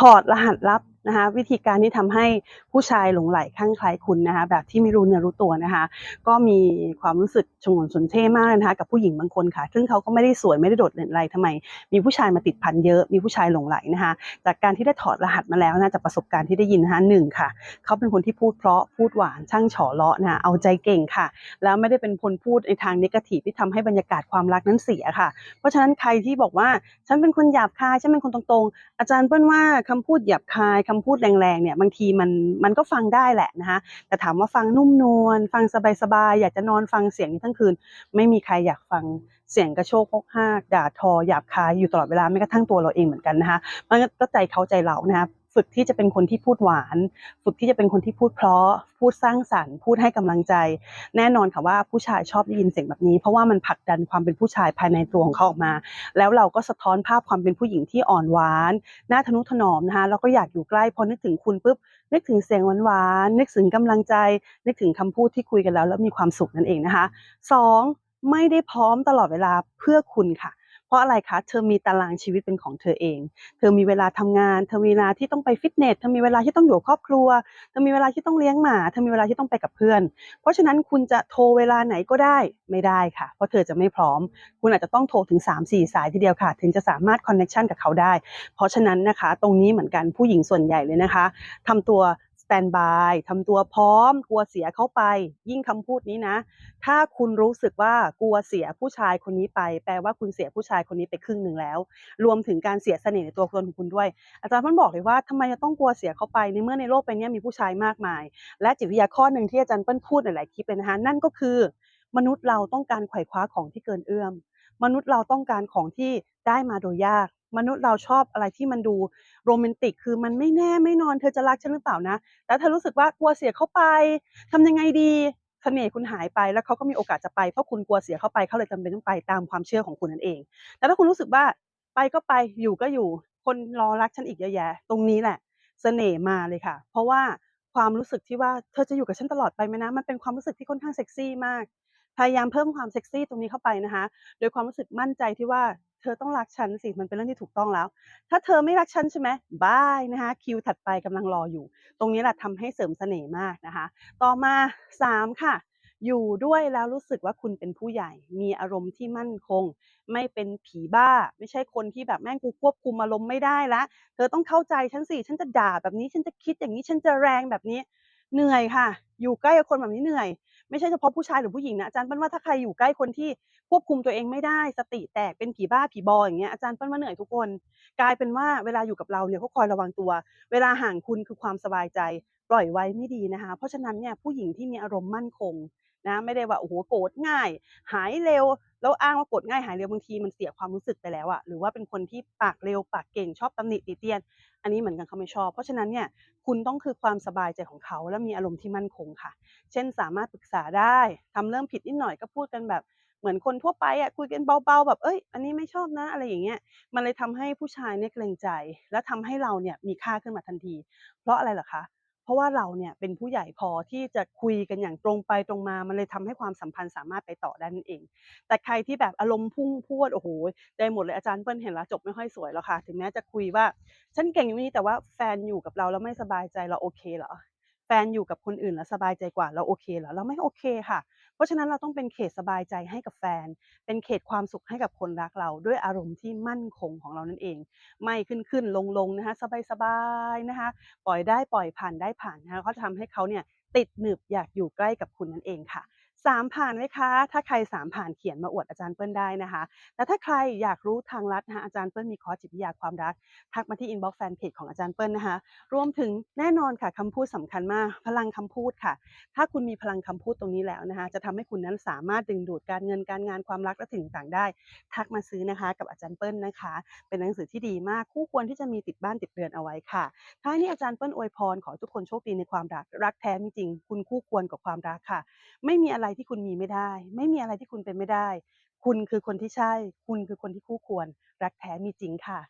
ถอดรหัสลับ นะคะวิธีการที่ทำให้ผู้ชายหลงไหลคลั่งไคล้คุณนะคะแบบที่ไม่รู้เนื้อรู้ตัวนะคะ ก็มีความรู้สึกชงนสนเท่มากนะคะกับผู้หญิงบางคนค่ะ ซึ่งเขาก็ไม่ได้สวยไม่ได้โดดเด่นอะไรทำไม มีผู้ชายมาติดพันเยอะ มีผู้ชายหลงไหลนะคะ จากการที่ได้ถอดรหัสมาแล้วนะจากประสบการณ์ที่ได้ยินนะคะหนึ่งค่ะ เขาเป็นคนที่พูดเพราะพูดหวานช่างเฉอเลาะนะเอาใจเก่งค่ะ แล้วไม่ได้เป็นคนพูดในทางนกทีฟที่ทำให้บรรยากาศความรักนั้นเสียค่ะ เพราะฉะนั้นใครที่บอกว่าฉันเป็นคนหยาบคายฉันเป็นคนตรงๆ อาจารย์เปิ้ลว่าคำพูดหยาบคายคาพูดแรงๆเนี่ยบางทีมันมันก็ฟังได้แหละนะคะแต่ถามว่าฟังนุ่มนวลฟังสบายๆอยากจะนอนฟังเสียงนี้ทั้งคืน ไม่มีใครอยากฟังเสียงกระโชกพกหากด่าทอหยาบคายอยู่ตลอดเวลาแม้กระทั่งตัวเราเองเหมือนกันนะคะมันก็ใจเขาใจเรานะครับ ฝึกที่จะเป็นคนที่พูดหวาน ฝึกที่จะเป็นคนที่พูดเพราะ พูดสร้างสรรค์ พูดให้กำลังใจ แน่นอนค่ะว่าผู้ชายชอบได้ยินเสียงแบบนี้ เพราะว่ามันผลักดันความเป็นผู้ชายภายในตัวของเขาออกมา แล้วเราก็สะท้อนภาพความเป็นผู้หญิงที่อ่อนหวานน่าทนุถนอมนะคะแล้วก็อยากอยู่ใกล้พอนึกถึงคุณปุ๊บนึกถึงเสียงหวานๆนึกถึงกำลังใจ นึกถึงคำพูดที่คุยกันแล้ว แล้วมีความสุขนั่นเองนะคะสองไม่ได้พร้อมตลอดเวลาเพื่อคุณค่ะ เพราะอะไรคะเธอมีตารางชีวิตเป็นของเธอเอง เธอมีเวลาทำงาน เธอมีเวลาที่ต้องไปฟิตเนสเธอมีเวลาที่ต้องอยู่ครอบครัว เธอมีเวลาที่ต้องเลี้ยงหมาเธอมีเวลาที่ต้องไปกับเพื่อน เพราะฉะนั้นคุณจะโทรเวลาไหนก็ได้ไม่ได้ค่ะ เพราะเธอจะไม่พร้อม คุณอาจจะต้องโทรถึง 3-4 สายทีเดียวค่ะ ถึงจะสามารถคอนเน c ชันกับเขาได้ เพราะฉะนั้นนะคะ ตรงนี้เหมือนกันผู้หญิงส่วนใหญ่เลยนะคะทำตัว สแตนบายทำตัวพร้อม กลัวเสียเขาไป ยิ่งคำพูดนี้นะ ถ้าคุณรู้สึกว่ากลัวเสียผู้ชายคนนี้ไป แปลว่าคุณเสียผู้ชายคนนี้ไปครึ่งหนึ่งแล้ว รวมถึงการเสียเสน่ห์ในตัวตนของคุณด้วย อาจารย์เพิ่นบอกเลยว่าทำไมจะต้องกลัวเสียเขาไปในเมื่อในโลกใบนี้มีผู้ชายมากมาย และจิตวิทยาข้อหนึ่งที่อาจารย์เปิ้ลพูดหลายๆคลิปเลยนะคะนั่นก็คือ มนุษย์เราต้องการไขว่คว้าของที่เกินเอื้อมมนุษย์เราต้องการของที่ได้มาโดยยาก มนุษย์เราชอบอะไรที่มันดูโรแมนติก คือมันไม่แน่ไม่นอนเธอจะรักฉันหรือเปล่านะ แล้วเธอรู้สึกว่ากลัวเสียเขาไปทำยังไงดีเสน่ห์คุณหายไปแล้วเขาก็มีโอกาสจะไปเพราะคุณกลัวเสียเขาไปเขาเลยจำเป็นต้องไปตามความเชื่อของคุณนั่นเอง แต่ถ้าคุณรู้สึกว่าไปก็ไปอยู่ก็อยู่ คนรอรักฉันอีกเยอะแยะ ตรงนี้แหละเสน่ห์มาเลยค่ะ เพราะว่าความรู้สึกที่ว่าเธอจะอยู่กับฉันตลอดไปไหมนะ มันเป็นความรู้สึกที่ค่อนข้างเซ็กซี่มาก พยายามเพิ่มความเซ็กซี่ตรงนี้เข้าไปนะคะ โดยความรู้สึกมั่นใจที่ว่า เธอต้องรักฉันสิมันเป็นเรื่องที่ถูกต้องแล้ว ถ้าเธอไม่รักฉันใช่ไหมบายนะคะคิวถัดไปกำลังรออยู่ ตรงนี้แหละทำให้เสริมเสน่ห์มากนะคะ ต่อมา 3 ค่ะ อยู่ด้วยแล้วรู้สึกว่าคุณเป็นผู้ใหญ่ มีอารมณ์ที่มั่นคง ไม่เป็นผีบ้า ไม่ใช่คนที่แบบแม่งกูควบคุมอารมณ์ไม่ได้ล้วเธอต้องเข้าใจฉันสิฉันจะด่าแบบนี้ฉันจะคิดอย่างนี้ฉันจะแรงแบบนี้เหนื่อยค่ะ อยู่ใกล้กับคนแบบนี้เหนื่อย ไม่ใช่เฉพาะผู้ชายหรือผู้หญิงนะอาจารย์ปิ้ลว่าถ้าใครอยู่ใกล้คนที่ควบคุมตัวเองไม่ได้สติแตกเป็นผีบ้าผีบออย่างเงี้ยอาจารย์ปิ้ลว่าเหนื่อยทุกคน กลายเป็นว่าเวลาอยู่กับเราเนี่ยเขาคอยระวังตัว เวลาห่างคุณคือความสบายใจ ปล่อยไว้ไม่ดีนะคะ เพราะฉะนั้นเนี่ยผู้หญิงที่มีอารมณ์มั่นคงนะไม่ได้ว่าโอ้โหโกรธง่าย หายเร็ว แล้วอ้างว่าโกรธง่ายหายเร็วบางทีมันเสียความรู้สึกไปแล้วอะหรือว่าเป็นคนที่ปากเร็วปากเก่งชอบตำหนิติเตียน อันนี้เหมือนกันเขาไม่ชอบ เพราะฉะนั้นเนี่ยคุณต้องคือความสบายใจของเขาและมีอารมณ์ที่มั่นคงค่ะ เช่นสามารถปรึกษาได้ทำเรื่องผิดนิดหน่อยก็พูดกันแบบเหมือนคนทั่วไปอะคุยกันเบาๆแบบเอ้ย อันนี้ไม่ชอบนะอะไรอย่างเงี้ยมันเลยทำให้ผู้ชายเนี่ยเกรงใจ และทำให้เราเนี่ยมีค่าขึ้นมาทันที เพราะอะไรเหรอคะ เพราะว่าเราเนี่ยเป็นผู้ใหญ่พอที่จะคุยกันอย่างตรงไปตรงมา มันเลยทำให้ความสัมพันธ์สามารถไปต่อได้นั่นเอง แต่ใครที่แบบอารมณ์พุ่งพรวดโอ้โหได้หมดเลยอาจารย์เปิ้ลเห็นแล้วจบไม่ค่อยสวยหรอกค่ะ ถึงแม้จะคุยว่าฉันเก่งอยู่นี่แต่ว่าแฟนอยู่กับเราแล้วไม่สบายใจเราโอเคเหรอแฟนอยู่กับคนอื่นแล้วสบายใจกว่าเราโอเคเหรอเราไม่โอเคค่ะ เพราะฉะนั้นเราต้องเป็นเขตสบายใจให้กับแฟน เป็นเขตความสุขให้กับคนรักเราด้วยอารมณ์ที่มั่นคงของเรานั่นเอง ไม่ขึ้นขึ้นลงลงนะคะสบายๆนะคะปล่อยได้ปล่อยผ่านได้ผ่านนะคะก็จะทำให้เขาเนี่ยติดหนึบอยากอยู่ใกล้กับคุณนั่นเองค่ะ 3ผ่านไหมคะ ถ้าใคร3ผ่านเขียนมาอวดอาจารย์เปิ้ลได้นะคะแต่ถ้าใครอยากรู้ทางลัดนะคะอาจารย์เปิ้ลมีคอร์สจิตวิทยาความรัก ทักมาที่อินบ็อกซ์แฟนเพจของอาจารย์เปิ้ลนะคะ รวมถึงแน่นอนค่ะคำพูดสำคัญมาก พลังคำพูดค่ะ ถ้าคุณมีพลังคำพูดตรงนี้แล้วนะคะ จะทำให้คุณนั้นสามารถดึงดูดการเงินการงานความรักและสิ่งต่างได้ ทักมาซื้อนะคะกับอาจารย์เปิ้ลนะคะ เป็นหนังสือที่ดีมากคู่ควรที่จะมีติดบ้านติดเรือนเอาไว้ค่ะท้ายนี้อาจารย์เปิ้ลอวยพรขอทุกคนโชคดีในความรักรักแท้มีจริง คุณคู่ควรกับความรักค่ะ ไม่มีอะไรที่คุณมีไม่ได้ ไม่มีอะไรที่คุณเป็นไม่ได้ คุณคือคนที่ใช่ คุณคือคนที่คู่ควร รักแท้มีจริงค่ะ